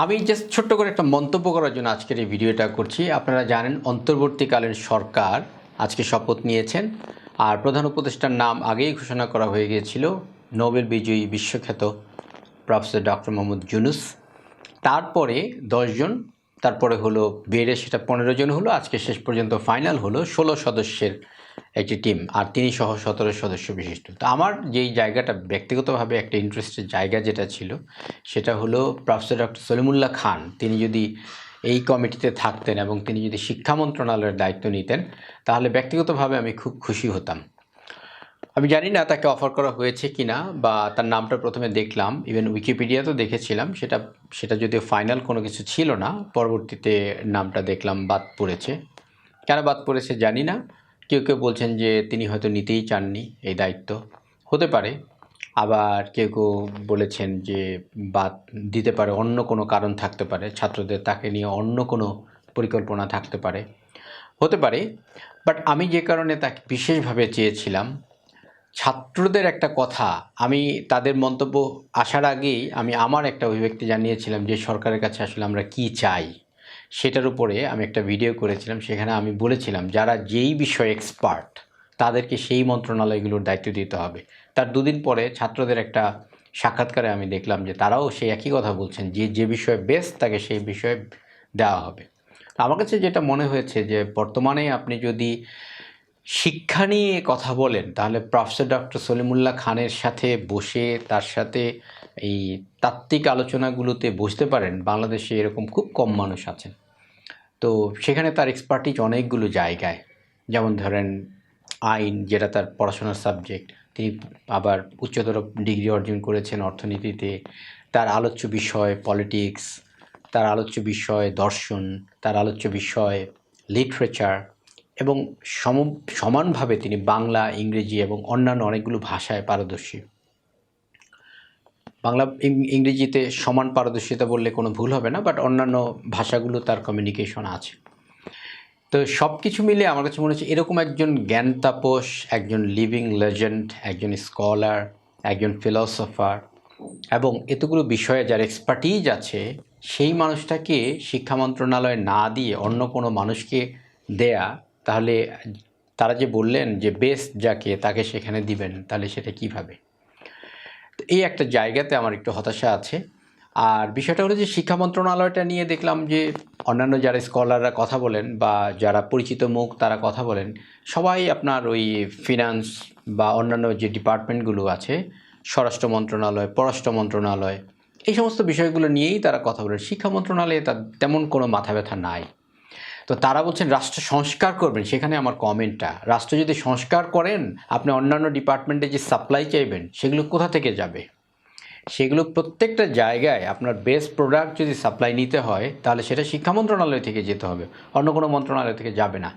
আমি জাস্ট ছোট্ট করে একটা মন্তব্য করার জন্য আজকের এই ভিডিওটা করছি। আপনারা জানেন, অন্তর্বর্তীকালীন সরকার আজকে শপথ নিয়েছেন আর প্রধান উপদেষ্টার নাম আগেই ঘোষণা করা হয়ে গিয়েছিল, নোবেল বিজয়ী বিশ্বখ্যাত প্রফেসর ডক্টর মোহাম্মদ ইউনুস। তারপরে দশজন তারপরে হলো বেড়ে সেটা পনেরো জন হলো, আজকে শেষ পর্যন্ত ফাইনাল হলো, ষোলো সদস্যের একটি টিম আর তিনি সহ সতেরো সদস্য বিশিষ্ট। তো আমার যেই জায়গাটা ব্যক্তিগতভাবে একটা ইন্টারেস্টের জায়গা যেটা ছিল, সেটা হলো প্রফেসর ডক্টর সলিমুল্লাহ খান। তিনি যদি এই কমিটিতে থাকতেন এবং তিনি যদি শিক্ষা মন্ত্রণালয়ের দায়িত্ব নিতেন, তাহলে ব্যক্তিগতভাবে আমি খুব খুশি হতাম। আমি জানি না তাকে অফার করা হয়েছে কি না বা তার নামটা প্রথমে দেখলাম ইভেন উইকিপিডিয়াতেও দেখেছিলাম, সেটা সেটা যদিও ফাইনাল কোনো কিছু ছিল না, পরবর্তীতে নামটা দেখলাম, বাদ পড়েছে। কেন বাদ পড়েছে জানি না। কেউ কেউ বলছেন যে তিনি হয়তো নিতেই চাননি এই দায়িত্ব। হতে পারে। আবার কেউ কেউ বলেছেন যে বাদ দিতে পারে, অন্য কোনো কারণ থাকতে পারে, ছাত্রদের তাকে নিয়ে অন্য কোনো পরিকল্পনা থাকতে পারে। হতে পারে। বাট আমি যে কারণে তাকে বিশেষভাবে চেয়েছিলাম, ছাত্রদের একটা কথা, আমি তাদের মন্তব্য আসার আগেই আমি আমার একটা অভিব্যক্তি জানিয়েছিলাম যে সরকারের কাছে আসলে আমরা কি চাই। সেটার উপরে আমি একটা ভিডিও করেছিলাম, সেখানে আমি বলেছিলাম, যারা যেই বিষয়ে এক্সপার্ট তাদেরকে সেই মন্ত্রণালয়গুলোর দায়িত্ব দিতে হবে। তার দুদিন পরে ছাত্রদের একটা সাক্ষাৎকারে আমি দেখলাম যে তারাও সেই একই কথা বলছেন, যে যে বিষয়ে বেস্ট তাকে সেই বিষয়ে দেওয়া হবে। আমার কাছে যেটা মনে হয়েছে যে, বর্তমানে আপনি যদি শিক্ষা নিয়ে কথা বলেন, তাহলে প্রফেসর ডক্টর সলিমুল্লাহ খানের সাথে বসে, তার সাথে এই তাত্ত্বিক আলোচনাগুলোতে বসতে পারেন। বাংলাদেশে এরকম খুব কম মানুষ আছেন। তো সেখানে তার এক্সপার্টিজ অনেকগুলো জায়গায়। যেমন ধরেন আইন, যেটা তার পড়াশোনার সাবজেক্ট তিনি আবার উচ্চতর ডিগ্রি অর্জন করেছেন অর্থনীতিতে। তার আলোচ্য বিষয় পলিটিক্স তার আলোচ্য বিষয় দর্শন, তার আলোচ্য বিষয় লিটারেচার এবং সম, সমানভাবে তিনি বাংলা, ইংরেজি এবং অন্যান্য অনেকগুলো ভাষায় পারদর্শী। বাংলা ইংরেজিতে সমান পারদর্শিতা বললে কোনো ভুল হবে না বাট অন্যান্য ভাষাগুলো তার কমিউনিকেশন আছে। তো সব কিছু মিলে আমার কাছে মনে হচ্ছে এরকম একজন জ্ঞান তাপস একজন লিভিং লেজেন্ড একজন স্কলার একজন ফিলসফার এবং এতগুলো বিষয়ে যার এক্সপার্টিজ আছে, সেই মানুষটাকে শিক্ষা মন্ত্রণালয়ে না দিয়ে অন্য কোনো মানুষকে দেয়া, তাহলে তারা যে বললেন যে বেস্ট যাকে, তাকে সেখানে দিবেন, তাহলে সেটা কীভাবে এই একটা জায়গাতে আমার একটু হতাশা আছে। আর বিষয়টা হলো যে শিক্ষা মন্ত্রণালয়টা নিয়ে দেখলাম যে অন্যান্য যারা স্কলাররা কথা বলেন বা যারা পরিচিত মুখ তারা কথা বলেন, সবাই আপনার ওই ফিনান্স বা অন্যান্য যে ডিপার্টমেন্টগুলো আছে, স্বরাষ্ট্র মন্ত্রণালয়, পররাষ্ট্র মন্ত্রণালয়, এই সমস্ত বিষয়গুলো নিয়েই তারা কথা বলেন। শিক্ষা মন্ত্রণালয়ে তার তেমন কোনো মাথা ব্যথা নাই। তো তারা বলছেন, রাষ্ট্র সংস্কার করবেন। সেখানে আমার কমেন্টটা, রাষ্ট্র যদি সংস্কার করেন, আপনি অন্যান্য ডিপার্টমেন্টে যে সাপ্লাই চাইবেন, সেগুলো কোথা থেকে যাবে? সেগুলো প্রত্যেকটা জায়গায় আপনার বেস্ট প্রোডাক্ট যদি সাপ্লাই নিতে হয়, তাহলে সেটা শিক্ষা মন্ত্রণালয় থেকে যেতে হবে, অন্য কোনো মন্ত্রণালয় থেকে যাবে না।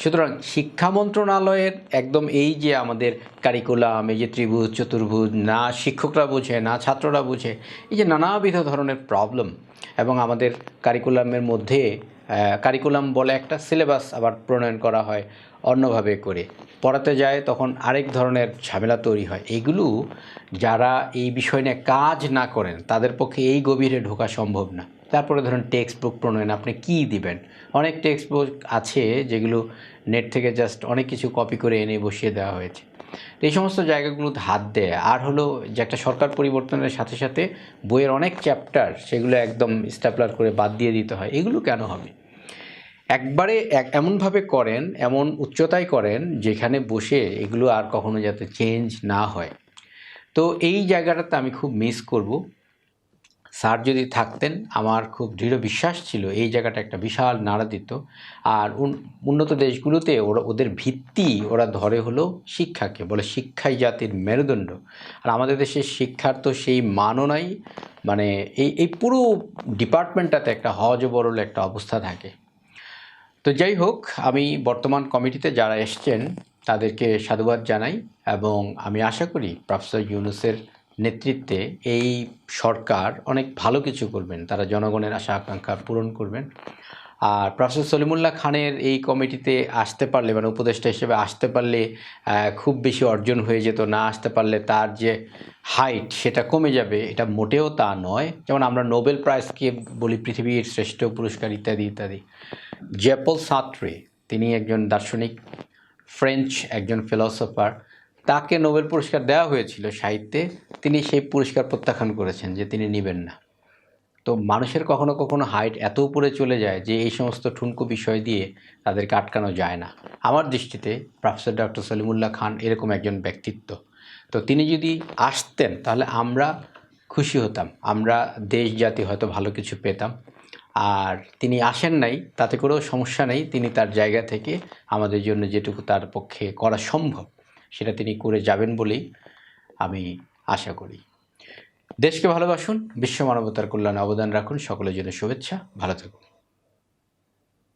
সুতরাং শিক্ষা মন্ত্রণালয়ের একদম এই যে আমাদের কারিকুলাম এই যে ত্রিভুজ, চতুর্ভুজ, না শিক্ষকরা বুঝে, না ছাত্ররা বুঝে, এই যে নানাবিধ ধরনের প্রবলেম এবং আমাদের কারিকুলামের মধ্যে কারিকুলাম বলে একটা সিলেবাস আবার প্রণয়ন করা হয় অন্যভাবে করে। পড়াতে যায় তখন আরেক ধরনের ঝামেলা তৈরি হয়। এগুলো যারা এই বিষয় নিয়ে কাজ না করেন, তাদের পক্ষে এই গভীরে ঢোকা সম্ভব না। তারপরে ধরুন টেক্সট বুক প্রণয়ন, আপনি কী দিবেন? অনেক টেক্সট বুক আছে যেগুলো নেট থেকে জাস্ট অনেক কিছু কপি করে এনে বসিয়ে দেওয়া হয়েছে। এই সমস্ত জায়গাগুলোতে হাত দেয়। আর হলো যে একটা সরকার পরিবর্তনের সাথে সাথে বইয়ের অনেক চ্যাপ্টার সেগুলো একদম স্ট্যাপলার করে বাদ দিয়ে দিতে হয়। এগুলো কেন হবে? একবারে এক এমনভাবে করেন, এমন উচ্চতায় করেন, যেখানে বসে এগুলো আর কখনো যাতে চেঞ্জ না হয়। তো এই জায়গাটাতে আমি খুব মিস করব। স্যার যদি থাকতেন, আমার খুব দৃঢ় বিশ্বাস ছিল এই জায়গাটা একটা বিশাল নাড়া দিত আর উন- উন্নত দেশগুলোতে ওরা ওদের ভিত্তি ওরা ধরে হলো শিক্ষাকে, বলে শিক্ষাই জাতির মেরুদণ্ড। আর আমাদের দেশের শিক্ষার তো সেই মানও নাই। মানে এই এই পুরো ডিপার্টমেন্টটাতে একটা হজবরল একটা অবস্থা থাকে। তো যাই হোক, আমি বর্তমান কমিটিতে যারা এসছেন, তাদেরকে সাধুবাদ জানাই এবং আমি আশা করি প্রফেসর ইউনুসের নেতৃত্বে এই সরকার অনেক ভালো কিছু করবেন। তারা জনগণের আশা আকাঙ্ক্ষা পূরণ করবেন। আর প্রফেসর সলিমুল্লাহ খানের এই কমিটিতে আসতে পারলে মানে উপদেষ্টা হিসেবে আসতে পারলে খুব বেশি অর্জন হয়ে যেত। না আসতে পারলে তার যে হাইট, সেটা কমে যাবে। এটা মোটেও তা নয়। যেমন আমরা নোবেল প্রাইজকে বলি, পৃথিবীর শ্রেষ্ঠ পুরস্কার ইত্যাদি ইত্যাদি। জেপল সাত্রে তিনি একজন দার্শনিক ফ্রেঞ্চ একজন ফিলসফার তাকে নোবেল পুরস্কার দেওয়া হয়েছিল সাহিত্যে। তিনি সেই পুরস্কার প্রত্যাখ্যান করেছেন যে তিনি নেবেন না। তো মানুষের কখনো কখনো হাইট এত উপরে চলে যায় যে এই সমস্ত ঠুনকো বিষয় দিয়ে তাদেরকে আটকানো যায় না। আমার দৃষ্টিতে প্রফেসর ডক্টর সলিমুল্লাহ খান এরকম একজন ব্যক্তিত্ব। তো তিনি যদি আসতেন তাহলে আমরা খুশি হতাম, আমরা দেশ জাতি হয়তো ভালো কিছু পেতাম। আর তিনি আসেন নাই, তাতে করেও সমস্যা নেই। তিনি তার জায়গা থেকে আমাদের জন্য যেটুকু তার পক্ষে করা সম্ভব, সেটা তিনি করে যাবেন বলেই আমি আশা করি। দেশকে ভালোবাসুন, বিশ্ব মানবতার কল্যাণে অবদান রাখুন। সকলের জন্য শুভেচ্ছা। ভালো থাকুন।